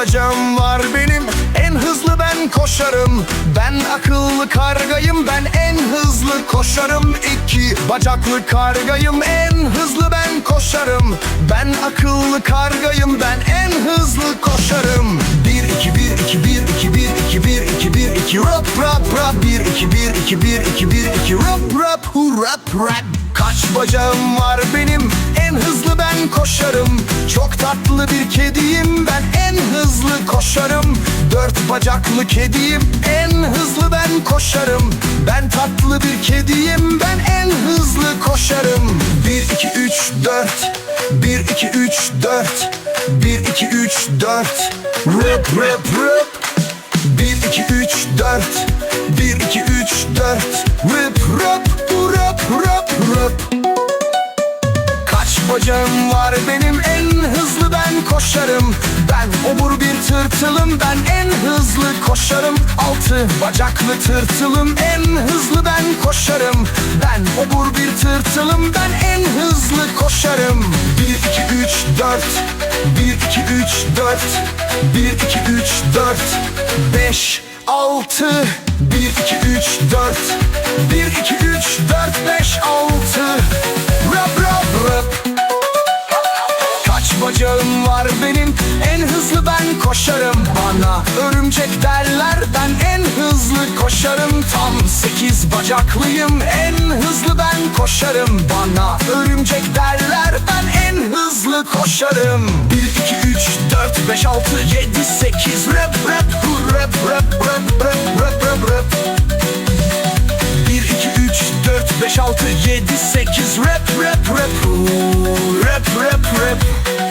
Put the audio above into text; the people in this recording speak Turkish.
bacağım var benim. En hızlı ben koşarım. Ben akıllı kargayım. Ben en hızlı koşarım. İki bacaklı kargayım. En hızlı ben koşarım. Ben akıllı kargayım. Ben en hızlı koşarım. Bir iki bir iki bir iki bir iki bir iki bir iki. Rap rap rap. Bir iki bir iki bir iki bir iki. Rap rap. Hu rap rap. Kaç bacağım var benim? En hızlı ben koşarım. Çok tatlı bir kediyim Ben. en hızlı koşarım. Dört bacaklı kediyim. En hızlı ben koşarım. Ben tatlı bir kediyim. Ben en hızlı koşarım. Bir iki üç dört. Bir iki üç dört. Bir iki üç dört. Rap rap rap bir, iki, üç, dört. Bir, iki, üç, dört. Rap, rap, rap, rap, rap Kaç bacağım var benim? En hızlı ben koşarım obur bir tırtılım ben en hızlı koşarım. Altı bacaklı tırtılım en hızlı ben koşarım. Ben obur bir tırtılım ben en hızlı koşarım. Bir iki üç dört. Bir iki üç dört. Bir iki üç dört. Beş altı. Bir iki üç dört. Bir iki üç dört. Beş altı koşarım bana. Örümcek derler ben en hızlı koşarım. Tam sekiz bacaklıyım en hızlı ben koşarım bana. Örümcek derler ben en hızlı koşarım. Bir iki üç dört beş altı yedi sekiz. Rap rap hu rap rap rap rap rap rap rap. 1 2 3 4 5 6 7 8 Rap rap rap hu Rap rap rap, rap.